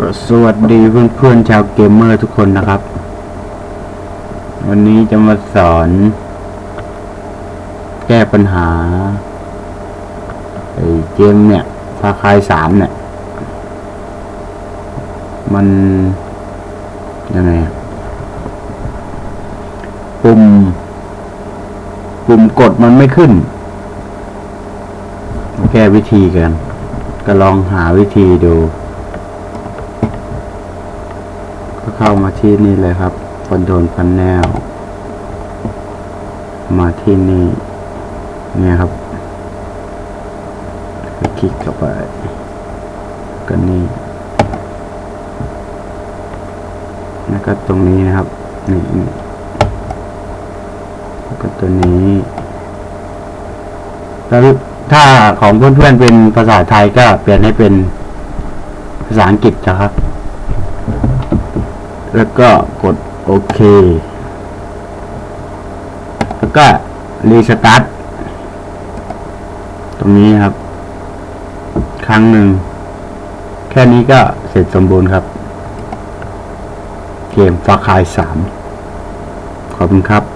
ก็สวัสดีเพื่อนๆชาวเกมเมอร์ทุกคนนะครับ วันนี้จะมาสอน แก้ปัญหาไอ้เกมเนี่ยฟาคายสามเนี่ย มันยังไงปุ่ม ปุ่มกดมันไม่ขึ้น แก้วิธีกัน ก็ลองหาวิธีดู ก็เข้ามาที่นี่เลยครับคอนโทรลพันแนว มาที่นี่ เนี่ยครับ คลิกเข้าไปก็นี่แล้วก็ตรงนี้นะครับนี่นี่แล้วก็ตัวนี้แล้วถ้าของเพื่อนๆเป็นภาษาไทยก็เปลี่ยนให้เป็นภาษาอังกฤษนะครับ แล้วก็กดโอเค แล้วก็รีสตาร์ทตรงนี้ครับ ครั้งหนึ่ง แค่นี้ก็เสร็จสมบูรณ์ครับ เกมฟาคายสามขอบคุณครับ